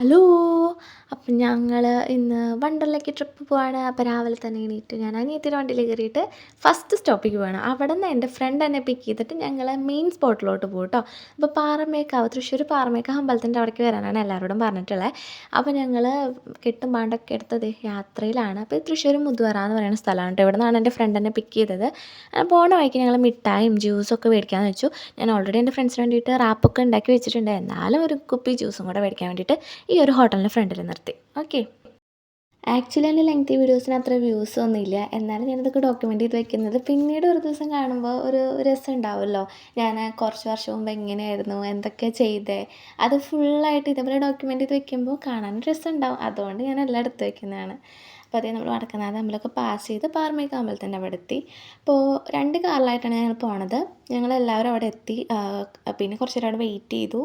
Hello അപ്പം ഞങ്ങൾ ഇന്ന് വണ്ടർലേക്ക് ട്രിപ്പ് പോവാണ്. അപ്പം രാവിലെ തന്നെ എണീറ്റ് ഞാൻ അനിയത്തിന്റെ വണ്ടിയിൽ കയറിയിട്ട് ഫസ്റ്റ് സ്റ്റോപ്പിക്ക് പോവാണ്. അവിടെ നിന്ന് എന്റെ ഫ്രണ്ട് എന്നെ പിക്ക് ചെയ്തിട്ട് ഞങ്ങൾ മെയിൻ സ്പോട്ടിലോട്ട് പോകും കേട്ടോ അപ്പോൾ പാറമേക്കാവ് തൃശ്ശൂർ പാറമേക്കാവ് അമ്പലത്തിന്റെ അവിടേക്ക് വരാനാണ് എല്ലാവരോടും പറഞ്ഞിട്ടുള്ളത് അപ്പോൾ ഞങ്ങൾ കെട്ടും പാണ്ടൊക്കെ എടുത്തത് യാത്രയിലാണ്. അപ്പോൾ തൃശ്ശൂർ മുതുവറ എന്ന് പറയുന്ന സ്ഥലമാണ് കേട്ടോ ഇവിടെ നിന്നാണ് എന്റെ ഫ്രണ്ട് എന്നെ പിക്ക് ചെയ്തത്. പോണ വഴിക്ക് ഞങ്ങൾ മിഠായും ജ്യൂസും ഒക്കെ മേടിക്കാമെന്ന് വെച്ചു. ഞാൻ ഓൾറെഡി എന്റെ ഫ്രണ്ട്സിന് വേണ്ടിയിട്ട് റാപ്പൊക്കെ ഉണ്ടാക്കി വെച്ചിട്ടുണ്ട്. എന്നാലും ഒരു കുപ്പി ജ്യൂസും കൂടെ മേടിക്കാൻ വേണ്ടിയിട്ട് ഈ ഒരു ഹോട്ടലിന്റെ ഫ്രണ്ടിൽ നിർത്തി. ഓക്കെ. ആക്ച്വലി എന്റെ ലെങ്തി വീഡിയോസിന് അത്ര വ്യൂസ് ഒന്നുമില്ല. എന്നാലും ഞാനിതൊക്കെ ഡോക്യുമെന്റ് ചെയ്ത് വെക്കുന്നത് പിന്നീട് ഒരു ദിവസം കാണുമ്പോൾ ഒരു രസം ഉണ്ടാവുമല്ലോ ഞാൻ കുറച്ച് വർഷം മുമ്പ് എങ്ങനെയായിരുന്നു? എന്തൊക്കെ ചെയ്തേ? അത് ഫുള്ളായിട്ട് ഇതേപോലെ ഡോക്യുമെന്റ് ചെയ്ത് വെക്കുമ്പോൾ കാണാൻ രസം ഉണ്ടാവും അതുകൊണ്ട് ഞാൻ എല്ലാം എടുത്ത് വെക്കുന്നതാണ്. അപ്പോൾ അതേ നമ്മൾ വടക്കനാഥ അമ്പലമൊക്കെ പാസ് ചെയ്ത് പാറമേക്ക അമ്പലത്തിന്റെ അവിടെ എത്തി. അപ്പോൾ രണ്ട് കാറിലായിട്ടാണ് ഞങ്ങൾ പോണത്. ഞങ്ങൾ എല്ലാവരും അവിടെ എത്തി. പിന്നെ കുറച്ച് നേരം അവിടെ വെയിറ്റ് ചെയ്തു.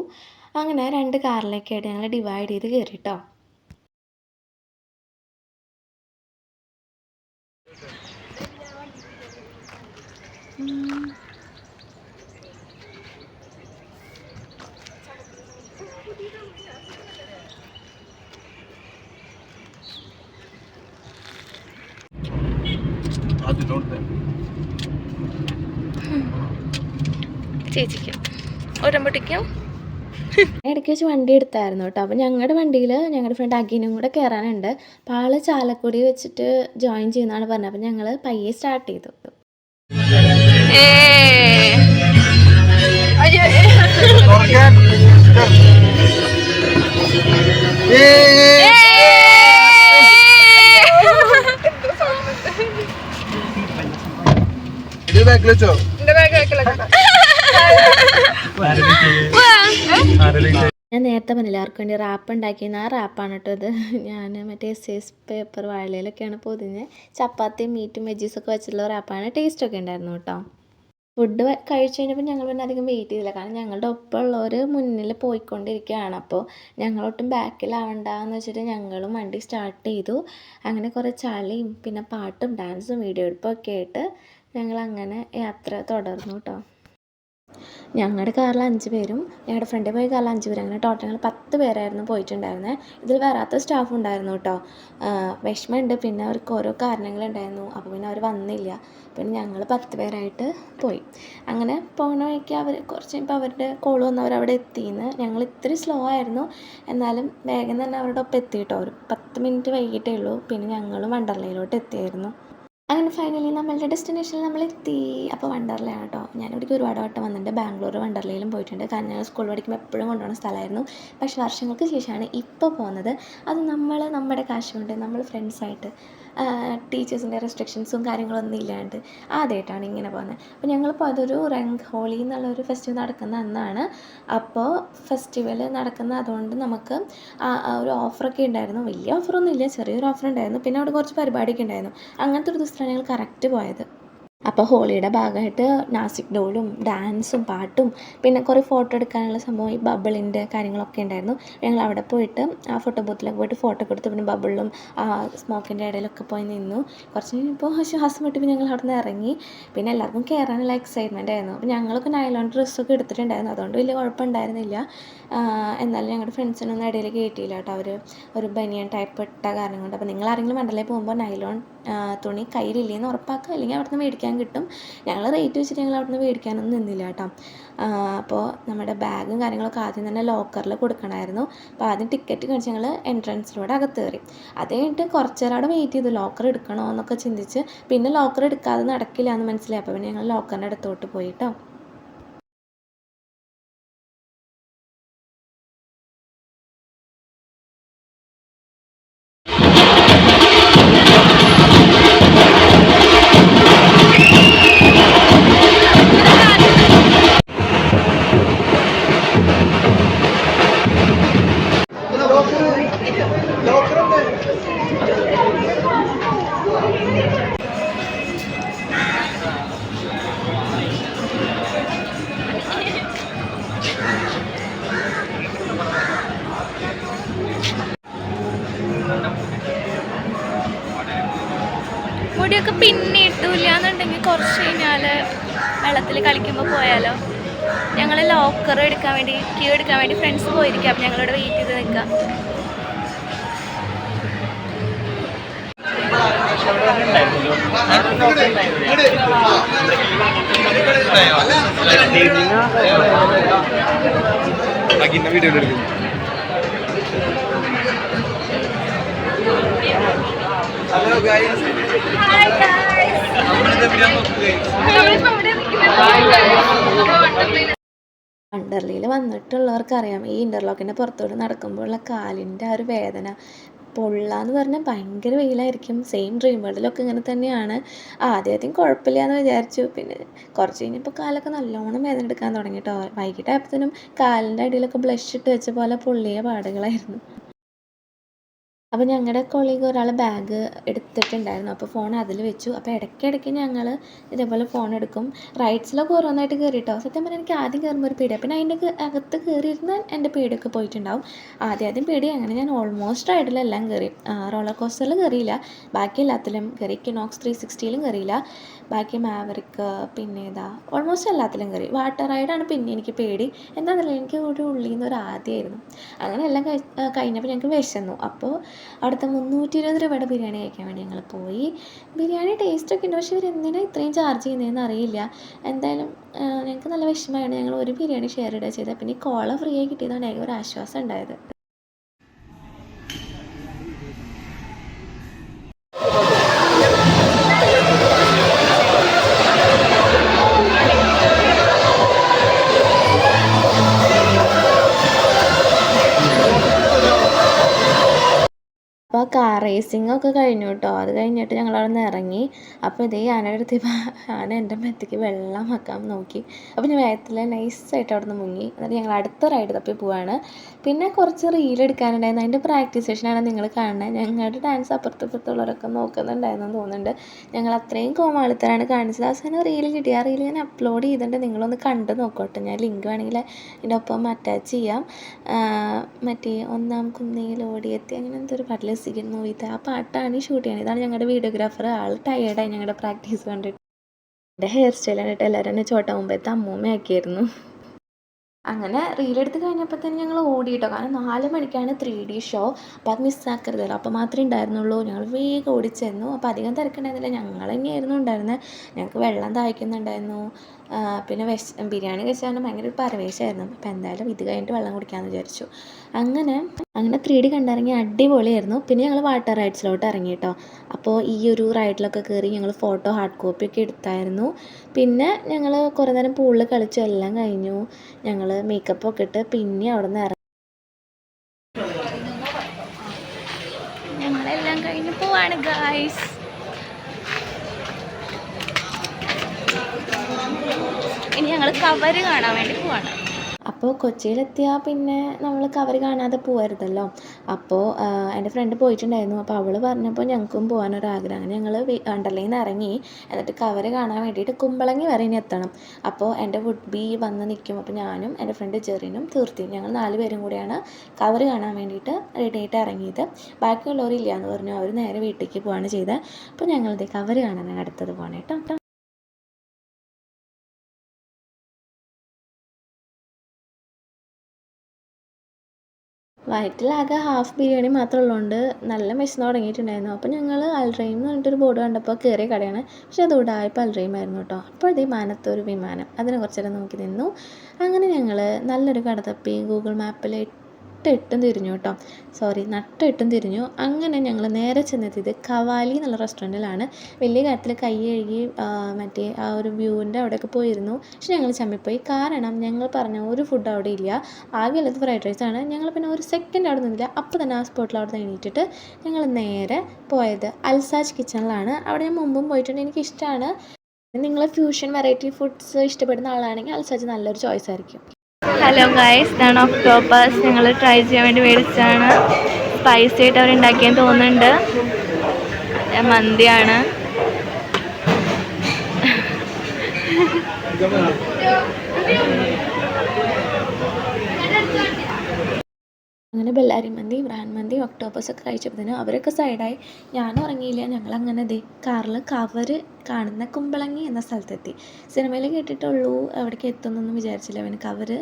അങ്ങനെ രണ്ട് കാറിലേക്കായിട്ട് ഞങ്ങൾ ഡിവൈഡ് ചെയ്ത് കയറി കേട്ടോ ചേച്ചിക്കും. ഒരമ്പട്ടിക്കും. ഇടയ്ക്ക് വെച്ച് വണ്ടി എടുത്തായിരുന്നു കേട്ടോ. അപ്പോൾ ഞങ്ങളുടെ വണ്ടിയിൽ ഞങ്ങളുടെ ഫ്രണ്ട് അഗിനും കൂടെ കയറാനുണ്ട് അപ്പോൾ ആൾ ചാലക്കുടി വെച്ചിട്ട് ജോയിൻ ചെയ്യുന്നതാണ് പറഞ്ഞത്. അപ്പോൾ ഞങ്ങൾ പയ്യെ സ്റ്റാർട്ട് ചെയ്തു. ഞാൻ നേരത്തെ പറഞ്ഞില്ല ആർക്കും വേണ്ടി റാപ്പ് ഉണ്ടാക്കിയെന്ന്. ആ റാപ്പാണ് കേട്ടോ ഇത്. ഞാൻ മറ്റേ എസ് എസ് പേപ്പർ വാഴയിലൊക്കെയാണ് പൊതിഞ്ഞ്. ചപ്പാത്തിയും മീറ്റും വെജീസൊക്കെ വെച്ചിട്ടുള്ള റാപ്പാണ് ടേസ്റ്റ് ഒക്കെ ഉണ്ടായിരുന്നു കേട്ടോ. ഫുഡ് കഴിച്ച് കഴിഞ്ഞപ്പോൾ ഞങ്ങൾ പിന്നെ അധികം വെയിറ്റ് ചെയ്തില്ല. കാരണം ഞങ്ങളുടെ ഒപ്പമുള്ളവർ മുന്നിൽ പോയിക്കൊണ്ടിരിക്കുകയാണ്. അപ്പോൾ ഞങ്ങളൊട്ടും ബാക്കിലാവണ്ടെന്ന് വെച്ചിട്ട് ഞങ്ങളും വണ്ടി സ്റ്റാർട്ട് ചെയ്തു. അങ്ങനെ കുറേ ചളിയും പിന്നെ പാട്ടും ഡാൻസും വീഡിയോ എടുപ്പൊക്കെ ആയിട്ട് ഞങ്ങളങ്ങനെ യാത്ര തുടർന്നു കേട്ടോ ഞങ്ങളുടെ കാറിൽ അഞ്ച് പേരും ഞങ്ങളുടെ ഫ്രണ്ടിൽ പോയ കാറിൽ അഞ്ച് പേരും. അങ്ങനെ ടോട്ടൽ ഞങ്ങൾ പത്ത് പേരായിരുന്നു പോയിട്ടുണ്ടായിരുന്നത് ഇതിൽ വരാത്ത സ്റ്റാഫ് ഉണ്ടായിരുന്നു കേട്ടോ വിഷമമുണ്ട് പിന്നെ അവർക്ക് ഓരോ കാരണങ്ങളുണ്ടായിരുന്നു. അപ്പോൾ പിന്നെ അവർ വന്നില്ല. പിന്നെ ഞങ്ങൾ പത്ത് പേരായിട്ട് പോയി. അങ്ങനെ പോകുന്ന വഴിക്ക് അവർ കുറച്ച് കഴിയുമ്പോൾ അവരുടെ കോൾ വന്നവർ അവിടെ എത്തിയെന്ന് ഞങ്ങൾ ഇത്തിരി സ്ലോ ആയിരുന്നു. എന്നാലും വേഗം തന്നെ അവരുടെ ഒപ്പം എത്തി കേട്ടോ ഒരു പത്ത് മിനിറ്റ് വൈകിട്ടേ ഉള്ളൂ. പിന്നെ ഞങ്ങളും വണ്ടർലയിലോട്ട് എത്തിയായിരുന്നു. അങ്ങനെ ഫൈനലി നമ്മളുടെ ഡെസ്റ്റിനേഷനിൽ നമ്മൾ എത്തി അപ്പോൾ വണ്ടർലയാണ് കേട്ടോ ഞാനിവിടേക്ക് ഒരുപാട് വട്ടം വന്നിട്ടുണ്ട്. ബാംഗ്ലൂർ വണ്ടർലയിലും പോയിട്ടുണ്ട്. കാരണം ഞാൻ സ്കൂൾ പഠിക്കുമ്പോൾ എപ്പോഴും കൊണ്ടുപോകുന്ന സ്ഥലമായിരുന്നു. പക്ഷേ വർഷങ്ങൾക്ക് ശേഷമാണ് ഇപ്പോൾ പോകുന്നത്. അത് നമ്മൾ നമ്മുടെ കാശ് കൊണ്ട് നമ്മൾ ഫ്രണ്ട്സായിട്ട് ടീച്ചേഴ്സിന്റെ റെസ്ട്രിക്ഷൻസും കാര്യങ്ങളൊന്നും ഇല്ലാണ്ട് ആദ്യമായിട്ടാണ് ഇങ്ങനെ പോകുന്നത്. അപ്പോൾ ഞങ്ങൾ പോയതൊരു റംഗ് ഹോളി എന്നുള്ളൊരു ഫെസ്റ്റിവൽ നടക്കുന്ന അന്നാണ്. അപ്പോൾ ഫെസ്റ്റിവൽ നടക്കുന്ന അതുകൊണ്ട് നമുക്ക് ഒരു ഓഫറൊക്കെ ഉണ്ടായിരുന്നു. വലിയ ഓഫറൊന്നും ഇല്ല ചെറിയൊരു ഓഫർ ഉണ്ടായിരുന്നു. പിന്നെ അവിടെ കുറച്ച് പരിപാടിയൊക്കെ ഉണ്ടായിരുന്നു. അങ്ങനത്തെ ഒരു ദിവസത്തിലാണ് ഞങ്ങൾ കറക്റ്റ് പോയത്. അപ്പോൾ ഹോളിയുടെ ഭാഗമായിട്ട് നാസിക് ഡോളും ഡാൻസും പാട്ടും പിന്നെ കുറേ ഫോട്ടോ എടുക്കാനുള്ള സംഭവം ഈ ബബിളിന്റെ കാര്യങ്ങളൊക്കെ ഉണ്ടായിരുന്നു. ഞങ്ങൾ അവിടെ പോയിട്ട് ആ ഫോട്ടോ ബൂത്തിലൊക്കെ പോയിട്ട് ഫോട്ടോ എടുത്തു പിന്നെ ബബിളിലും ആ സ്മോക്കിന്റെ ഇടയിലൊക്കെ പോയി നിന്നു. കുറച്ച് കഴിഞ്ഞപ്പോൾ ശ്വാസം വിട്ട് ഞങ്ങൾ അവിടെ നിന്ന് ഇറങ്ങി. പിന്നെ എല്ലാവർക്കും കയറാനുള്ള എക്സൈറ്റ്മെന്റ് ആയിരുന്നു. അപ്പോൾ ഞങ്ങളൊക്കെ നൈലോൺ ഡ്രസ്സൊക്കെ എടുത്തിട്ടുണ്ടായിരുന്നു. അതുകൊണ്ട് വലിയ കുഴപ്പമുണ്ടായിരുന്നില്ല. എന്നാലും ഞങ്ങളുടെ ഫ്രണ്ട്സിനൊന്നും ഇടയിൽ കയറ്റിയില്ല കേട്ടോ. അവർ ഒരു ബനിയൻ ടൈപ്പ് ഇട്ട കാരണം കൊണ്ട്. അപ്പോൾ നിങ്ങൾ ആരെങ്കിലും മണ്ടലേ പോകുമ്പോൾ നൈലോൺ തുണി കയ്യിലില്ലേന്ന് ഉറപ്പാക്കുക അല്ലെങ്കിൽ അവിടെ നിന്ന് മേടിക്കാൻ കിട്ടും. ഞങ്ങൾ റേറ്റ് വെച്ചിട്ട് ഞങ്ങൾ അവിടെ നിന്ന് മേടിക്കാനൊന്നും നിന്നില്ല കേട്ടോ. അപ്പോൾ നമ്മുടെ ബാഗും കാര്യങ്ങളൊക്കെ ആദ്യം തന്നെ ലോക്കറിൽ കൊടുക്കണമായിരുന്നു അപ്പോൾ ആദ്യം ടിക്കറ്റ് കാണിച്ച് ഞങ്ങൾ എൻട്രൻസിലൂടെ അകത്ത് കയറി. അത് കഴിഞ്ഞിട്ട് കുറച്ച് നേരം വെയിറ്റ് ചെയ്തു ലോക്കർ എടുക്കണോ എന്നൊക്കെ ചിന്തിച്ച്. പിന്നെ ലോക്കർ എടുക്കാതെ നടക്കില്ല എന്ന് മനസ്സിലായി. അപ്പോൾ പിന്നെ ഞങ്ങൾ ലോക്കറിന്റെ അടുത്തോട്ട് പോയി കേട്ടോ. അല്ലെങ്കിൽ കുറച്ച് കഴിഞ്ഞാൽ വെള്ളത്തിൽ കളിക്കുമ്പോൾ പോയാലോ? ഞങ്ങൾ ലോക്കർ എടുക്കാൻ വേണ്ടി ക്യൂ എടുക്കാൻ വേണ്ടി ഫ്രണ്ട്സ് പോയിരിക്കാം. അപ്പം ഞങ്ങളിവിടെ വെയിറ്റ് ചെയ്ത് നിൽക്കാം വീഡിയോ എടുക്കുന്നു ഹലോ ഗായ്സ് വണ്ടർലയിൽ വന്നിട്ടുള്ളവർക്ക് അറിയാം ഈ ഇന്റർലോക്കിന്റെ പുറത്തോട്ട് നടക്കുമ്പോഴുള്ള കാലിന്റെ ആ ഒരു വേദന പൊള്ളാന്ന് പറഞ്ഞാൽ ഭയങ്കര വെയിലായിരിക്കും. സെയിം ഡ്രീം വേൾഡിലൊക്കെ ഇങ്ങനെ തന്നെയാണ്. ആദ്യം ആദ്യം കുഴപ്പമില്ല എന്ന് വിചാരിച്ചു. പിന്നെ കുറച്ച് കഴിഞ്ഞപ്പോൾ കാലൊക്കെ നല്ലോണം വേദന എടുക്കാൻ തുടങ്ങി കേട്ടോ വൈകിട്ടായപ്പോഴത്തേനും കാലിന്റെ അടിയിലൊക്കെ ബ്ലഷ് ഇട്ട് വെച്ച പോലെ പൊള്ളിയ പാടുകളായിരുന്നു. അപ്പോൾ ഞങ്ങളുടെ കൊളീഗ് ഒരാൾ ബാഗ് എടുത്തിട്ടുണ്ടായിരുന്നു. അപ്പോൾ ഫോൺ അതിൽ വെച്ചു. അപ്പോൾ ഇടയ്ക്കിടയ്ക്ക് ഞങ്ങൾ ഇതേപോലെ ഫോൺ എടുക്കും. റൈറ്റ്സിലൊക്കെ ഓരോന്നായിട്ട് കയറിയിട്ടോ സത്യം പറഞ്ഞാൽ എനിക്ക് ആദ്യം കയറുമ്പോൾ ഒരു പേടിയാണ് പിന്നെ അതിന്റെ അകത്ത് കയറിയിരുന്നാൽ എന്റെ പേടിയൊക്കെ പോയിട്ടുണ്ടാവും. ആദ്യം ആദ്യം പേടി. അങ്ങനെ ഞാൻ ഓൾമോസ്റ്റ് റൈഡിലെല്ലാം കയറി റോളർ കോസ്റ്ററിൽ കയറിയില്ല ബാക്കി എല്ലാത്തിലും കയറി കിനോക്സ് ത്രീ സിക്സ്റ്റിയിലും കയറിയില്ല ബാക്കി മാവറിക്ക് പിന്നെ ഇതാ ഓൾമോസ്റ്റ് എല്ലാത്തിലും കയറി. വാട്ടർ റൈഡാണ് പിന്നെ എനിക്ക് പേടി. എന്താന്നല്ല എനിക്ക് ഒരു ഉള്ളിൽ നിന്ന് ഒരു ആദ്യമായിരുന്നു അങ്ങനെ എല്ലാം കഴി കഴിഞ്ഞപ്പോൾ ഞങ്ങൾക്ക് വിശന്നു. അപ്പോൾ അവിടുത്തെ മുന്നൂറ്റി ഇരുപത് രൂപയുടെ ബിരിയാണി കഴിക്കാൻ വേണ്ടി ഞങ്ങൾ പോയി. ബിരിയാണി ടേസ്റ്റൊക്കെ ഉണ്ട്. പക്ഷേ ഇവർ ഇത്രയും ചാർജ് ചെയ്യുന്നതെന്ന് അറിയില്ല. എന്തായാലും ഞങ്ങൾക്ക് നല്ല വിഷമമായിരുന്നു ഞങ്ങൾ ഒരു ബിരിയാണി ഷെയർ ഇടുക ചെയ്തത്. പിന്നെ കോള ഫ്രീ ആയി കിട്ടിയതാണ് ഒരു ആശ്വാസം ഉണ്ടായത്. റേസിംഗ് ഒക്കെ കഴിഞ്ഞു കേട്ടോ അത് കഴിഞ്ഞിട്ട് ഞങ്ങൾ അവിടെ നിന്ന് ഇറങ്ങി. അപ്പോൾ ഇതേ ആനയുടെ അടുത്ത് ആന എന്റെ മെത്തേക്ക് വെള്ളം വെക്കാൻ നോക്കി. അപ്പോൾ ഞാൻ വേഗത്തിൽ നൈസായിട്ട് അവിടെ നിന്ന് മുങ്ങി. എന്നിട്ട് ഞങ്ങൾ അടുത്ത റൈഡ് തപ്പി പോവാണ്. പിന്നെ കുറച്ച് റീൽ എടുക്കാനുണ്ടായിരുന്നു. അതിന്റെ പ്രാക്ടീസ് സെഷനാണ് നിങ്ങൾ കാണുന്നത്. ഞങ്ങളുടെ ഡാൻസ് അപ്പുറത്തപ്പുറത്തുള്ളവരൊക്കെ നോക്കുന്നുണ്ടായിരുന്നു തോന്നുന്നുണ്ട്. ഞങ്ങൾ അത്രയും കോമാളിത്തരാണ്. കാണിച്ചത് അവസാനം റീൽ കിട്ടി. ആ റീൽ ഞാൻ അപ്ലോഡ് ചെയ്തിട്ടുണ്ട്. നിങ്ങളൊന്ന് കണ്ട് നോക്കട്ടെ. ഞാൻ ലിങ്ക് വേണമെങ്കിൽ ഇതിന്റെ ഒപ്പം അറ്റാച്ച് ചെയ്യാം. മറ്റേ ഒന്നാം കുന്നയിൽ ഓടിയെത്തി. അങ്ങനെ എന്തൊരു പാട്ടിൽ സിഗിൻ സിഗിന്നു ഇത് ആ പാട്ടാണ് ഷൂട്ട് ചെയ്യണത്. ഇതാണ് ഞങ്ങളുടെ വീഡിയോഗ്രാഫർ ആൾ ടയേർഡായി ഞങ്ങളുടെ പ്രാക്ടീസ് കണ്ടിട്ട്. എന്റെ ഹെയർ സ്റ്റൈൽ കണ്ടിട്ട് എല്ലാവരും എന്നെ ചോട്ടാ മുമ്പത്തെ അമ്മൂമ്മയാക്കിയായിരുന്നു. അങ്ങനെ റീലെടുത്ത് കഴിഞ്ഞപ്പോൾ തന്നെ ഞങ്ങൾ ഓടി കേട്ടോ കാരണം നാല് മണിക്കാണ് ത്രീ ഡി ഷോ അപ്പോൾ അത് മിസ്സാക്കരുതല്ലോ അപ്പോൾ മാത്രമേ ഉണ്ടായിരുന്നുള്ളൂ. ഞങ്ങൾ വേഗം ഓടിച്ചെന്നു അപ്പോൾ അധികം തിരക്കുണ്ടായിരുന്നില്ല. ഞങ്ങൾ തന്നെയായിരുന്നു ഉണ്ടായിരുന്നത്. ഞങ്ങൾക്ക് വെള്ളം ദാഹിക്കുന്നുണ്ടായിരുന്നു. പിന്നെ വിശ ബിരിയാണി കഴിച്ചാൽ ഭയങ്കര ഒരു പരവേശമായിരുന്നു അപ്പോൾ എന്തായാലും ഇത് കഴിഞ്ഞിട്ട് വെള്ളം കുടിക്കാമെന്ന് വിചാരിച്ചു. അങ്ങനെ അങ്ങനെ ത്രീ ഡി കണ്ടിറങ്ങി അടിപൊളിയായിരുന്നു. പിന്നെ ഞങ്ങൾ വാട്ടർ റൈഡ്സിലോട്ട് ഇറങ്ങി കേട്ടോ അപ്പോൾ ഈ ഒരു റൈഡിലൊക്കെ കയറി ഞങ്ങൾ ഫോട്ടോ ഹാർഡ് കോപ്പി ഒക്കെ എടുത്തായിരുന്നു. പിന്നെ ഞങ്ങൾ കുറേ നേരം പൂളിൽ കളിച്ചു എല്ലാം കഴിഞ്ഞു. ഞങ്ങൾ മേക്കപ്പ് ഒക്കെ ഇട്ട് പിന്നെ അവിടെ നിന്ന് ഇറങ്ങി ഞങ്ങളെല്ലാം കഴിഞ്ഞ് പോവാണ് ഗായ്സ് ഇനി ഞങ്ങൾ കവര് കാണാൻ വേണ്ടി പോവാണ്. അപ്പോൾ കൊച്ചിയിലെത്തിയാൽ പിന്നെ നമ്മൾ കവർ കാണാതെ പോകരുതല്ലോ അപ്പോൾ എന്റെ ഫ്രണ്ട് പോയിട്ടുണ്ടായിരുന്നു. അപ്പോൾ അവൾ പറഞ്ഞപ്പോൾ ഞങ്ങൾക്കും പോകാനൊരാഗ്രഹം അങ്ങനെ ഞങ്ങൾ അണ്ടർലയിൽ നിന്ന് ഇറങ്ങി എന്നിട്ട് കവർ കാണാൻ വേണ്ടിയിട്ട് കുമ്പളങ്ങി വരെ ഇനി എത്തണം. അപ്പോൾ എന്റെ വുഡ് ബി വന്ന് നിൽക്കും. അപ്പോൾ ഞാനും എന്റെ ഫ്രണ്ട് ജെറിനും തീർത്തി. ഞങ്ങൾ നാല് പേരും കൂടിയാണ് കവർ കാണാൻ വേണ്ടിയിട്ട് റെഡി ആയിട്ട് ഇറങ്ങിയത്. ബാക്കിയുള്ളവരില്ല എന്ന് പറഞ്ഞു. അവർ നേരെ വീട്ടിലേക്ക് പോവാണ് ചെയ്തത് അപ്പോൾ ഞങ്ങളിത് കവർ കാണാനാണ് അടുത്തത് പോകണം കേട്ടോ വയറ്റിലാകെ ഹാഫ് ബിരിയാണി മാത്രമേ ഉള്ളതുകൊണ്ട് നല്ല വിശന്ന് തുടങ്ങിയിട്ടുണ്ടായിരുന്നു. അപ്പോൾ ഞങ്ങൾ അൽറൈം എന്ന് പറഞ്ഞിട്ടൊരു ബോർഡ് കണ്ടപ്പോൾ കയറിയ കടയാണ്. പക്ഷെ അത് ഉടായ്പ അൽറൈം ആയിരുന്നു കേട്ടോ അപ്പോൾ അതേ മാനത്തൊരു വിമാനം. അതിനെ കുറച്ചേരം നോക്കി നിന്നു. അങ്ങനെ ഞങ്ങൾ നല്ലൊരു കട തപ്പി ഗൂഗിൾ മാപ്പിൽ നട്ടെട്ടും തിരിഞ്ഞു കേട്ടോ. സോറി നട്ടെട്ടും തിരിഞ്ഞു. അങ്ങനെ ഞങ്ങൾ നേരെ ചെന്നെത്തിയത് കവാലി എന്നുള്ള റെസ്റ്റോറന്റിലാണ് വലിയ കാര്യത്തിൽ കൈ കഴുകി മറ്റേ ആ ഒരു വ്യൂവിന്റെ അവിടെയൊക്കെ പോയിരുന്നു. പക്ഷെ ഞങ്ങൾ ചമ്മിപ്പോയി. കാരണം ഞങ്ങൾ പറഞ്ഞ ഒരു ഫുഡ് അവിടെ ഇല്ല. ആകെ ഉള്ളത് ഫ്രൈഡ് റൈസ് ആണ്. ഞങ്ങൾ പിന്നെ ഒരു സെക്കൻഡ് അവിടെ നിന്നില്ല. അപ്പോൾ തന്നെ ആ സ്പോട്ടിൽ അവിടെ എണീറ്റിട്ട് ഞങ്ങൾ നേരെ പോയത് അൽസാജ് കിച്ചണിലാണ് അവിടെ ഞാൻ മുമ്പും പോയിട്ടുണ്ട്. എനിക്കിഷ്ടമാണ് നിങ്ങൾ ഫ്യൂഷൻ വെറൈറ്റി ഫുഡ്സ് ഇഷ്ടപ്പെടുന്ന ആളാണെങ്കിൽ അൽസാജ് നല്ലൊരു ചോയ്സ് ആയിരിക്കും. ഹലോ ഗൈസ് ഇതാണ് ഒക്ടോപ്പസ് ഞങ്ങൾ ട്രൈ ചെയ്യാൻ വേണ്ടി മേടിച്ചാണ് സ്പൈസി ആയിട്ട് അവർ ഉണ്ടാക്കിയെന്ന് തോന്നുന്നുണ്ട് മന്തിയാണ്. അങ്ങനെ ബെല്ലാരി മന്തി ബ്രാൻ മന്തി ഒക്ടോപ്പസ് ഒക്കെ കഴിച്ചപ്പോൾ അവരൊക്കെ സൈഡായി ഞാൻ ഉറങ്ങിയില്ല ഞങ്ങളങ്ങനെ ദേ. കാറിൽ കവറ് കാണുന്ന കുമ്പളങ്ങി എന്ന സ്ഥലത്തെത്തി. സിനിമയിൽ കേട്ടിട്ടുള്ളൂ അവിടേക്ക് എത്തുന്നൊന്നും വിചാരിച്ചില്ല. പിന്നെ കവറ്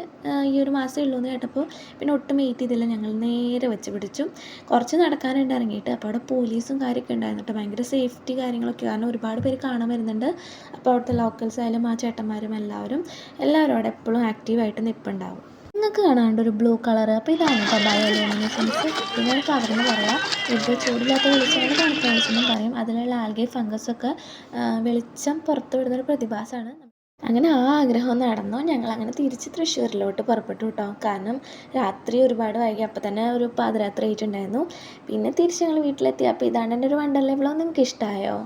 ഈ ഒരു മാസമേ ഉള്ളൂ എന്ന് കേട്ടപ്പോൾ പിന്നെ ഒട്ടും വെയിറ്റ് ചെയ്തില്ല. ഞങ്ങൾ നേരെ വെച്ച് പിടിച്ചു. കുറച്ച് നടക്കാനുണ്ട് ഇറങ്ങിയിട്ട്. അപ്പോൾ അവിടെ പോലീസും കാര്യമൊക്കെ ഉണ്ടായിരുന്നു കേട്ടോ. ഭയങ്കര സേഫ്റ്റി കാര്യങ്ങളൊക്കെ. കാരണം ഒരുപാട് പേര് കാണാൻ വരുന്നുണ്ട്. അപ്പോൾ അവിടുത്തെ ലോക്കൽസ് ആയാലും ആ ചേട്ടന്മാരും എല്ലാവരും എല്ലാവരും അവിടെ എപ്പോഴും ആക്റ്റീവായിട്ട് നിൽപ്പുണ്ടാവും നിങ്ങൾക്ക് കാണാണ്ട് ഒരു ബ്ലൂ കളർ അപ്പോൾ ഇതാണ് കേട്ടോ ബയോലൂമിനസൻസ് പിന്നെ കവറിന് പറയാം. ഇത് ചൂടില്ലാത്ത വെളിച്ചമാണ് തണുത്ത വെളിച്ചെന്നും പറയും. അതിലുള്ള ആൽഗെ ഫംഗസൊക്കെ വെളിച്ചം പുറത്തു വിടുന്നൊരു പ്രതിഭാസമാണ്. അങ്ങനെ ആ ആഗ്രഹം നടന്നു. ഞങ്ങൾ അങ്ങനെ തിരിച്ച് തൃശ്ശൂരിലോട്ട് പുറപ്പെട്ടു കേട്ടോ. കാരണം രാത്രി ഒരുപാട് വൈകി. അപ്പോൾ തന്നെ ഒരു പാതിരാത്രി ആയിട്ടുണ്ടായിരുന്നു. പിന്നെ തിരിച്ച് ഞങ്ങൾ വീട്ടിലെത്തി. അപ്പോൾ ഇതാണ് എന്റെ ഒരു വണ്ടർലേ വ്ളോഗ് നിങ്ങൾക്ക് ഇഷ്ടമായോ